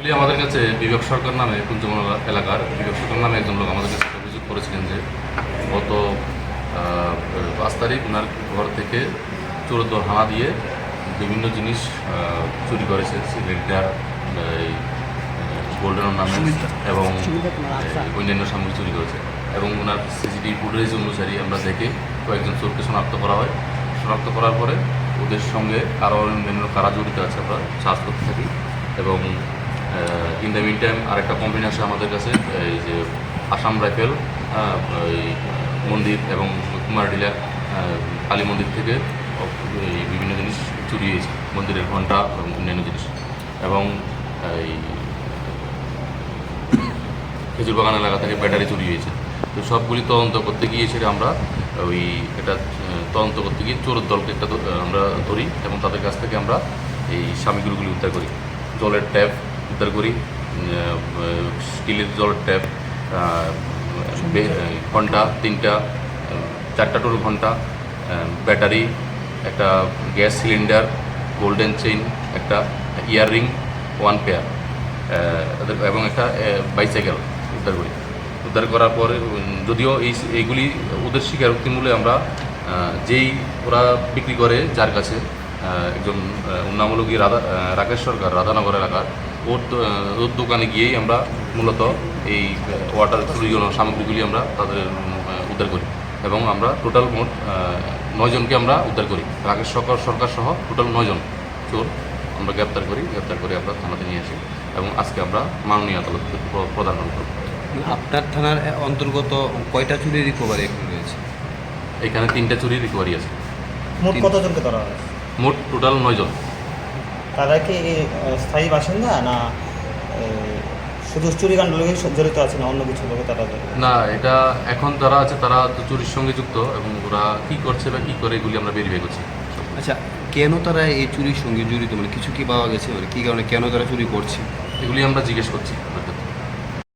আমাদের কাছে বিবেক সরকার নামে কুঞ্জমলা এলাকার বিবেক সরকার নামে একজন লোক আমাদের কাছে অভিযোগ করেছিলেন যে গত পাঁচ তারিখ ওনার ঘর থেকে চোরদ্দর হানা দিয়ে বিভিন্ন জিনিস চুরি করেছে। সিলিন্ডার গোল্ডেন নামে এবং অন্যান্য সামগ্রী চুরি করেছে এবং ওনার সিসিটিভি ফুটেজ অনুসারী আমরা দেখে কয়েকজন চোরকে শনাক্ত করা হয়। শনাক্ত করার পরে ওদের সঙ্গে আরও অন্যান্য কারা জড়িত আছে আমরা সার্চ করতে থাকি এবং ইন দ্য মিন টাইম আরেকটা কমপ্লেন আসে আমাদের কাছে, এই যে আসাম রাইফেল মন্দির এবং কুমারডিলা কালী মন্দির থেকে বিভিন্ন জিনিস চুরি হয়েছে মন্দিরের ঘণ্টা এবং অন্যান্য জিনিস। এবং এই খেজুর বাগান এলাকা থেকে ব্যাটারি চুরি হয়েছে তো সবগুলি তদন্ত করতে গিয়ে সেটা আমরা ওই এটা তদন্ত করতে গিয়ে চোরের দলকে একটা আমরা ধরি এবং তাদের কাছ থেকে আমরা এই সামগ্রীগুলি উদ্ধার করি। জলের ট্যাপ উদ্ধার করি স্টিলের জলের ট্যাপ ঘণ্টা, তিনটা, চারটা টোল ঘণ্টা, ব্যাটারি, একটা গ্যাস সিলিন্ডার, গোল্ডেন চেইন, একটা ইয়াররিং, ওয়ান পেয়ার এবং একটা বাইসাইকেল উদ্ধার করি উদ্ধার করার পরে, যদিও এই এইগুলি ওদের স্বীকারোক্তি মূলে আমরা যেই ওরা বিক্রি করে যার কাছে একজন নাম রাধা রাকেশ সরকার, রাধানগর এলাকার ওর ওর দোকানে গিয়েই আমরা মূলত এই ওয়াটার চুরিগুলো সামগ্রীগুলি আমরা তাদের উদ্ধার করি এবং আমরা টোটাল মোট নয়জনকে আমরা উদ্ধার করি। রাকেশ সরকার সরকার সহ টোটাল নয়জন চোর আমরা গ্রেপ্তার করি গ্রেপ্তার করে আমরা থানাতে নিয়ে আসি এবং আজকে আমরা মাননীয় আদালত প্র- প্রদান করব। আপনার থানার অন্তর্গত কয়টা চুরি রিকভারি এখন রয়েছে? এখানে তিনটা চুরি রিকভারি আছে। মোট কতজনকে ধরা হয় মোট টোটাল নয়জন তারা কি স্থায়ী বাসিন্দা না শুধু শুধু চুরিকাণ্ড লোকের জড়িত আছে না অন্য কিছু লোকে তারা না এটা এখন যারা আছে তারা তো চুরির সঙ্গে যুক্ত এবং ওরা কী করছে বা কী করে এগুলি আমরা বেরিয়ে করছি। আচ্ছা কেন তারা এই চুরির সঙ্গে জড়িত? মানে কিছু কি পাওয়া গেছে? মানে কী কারণে কেন তারা চুরি করছে? এগুলি আমরা জিজ্ঞেস করছি।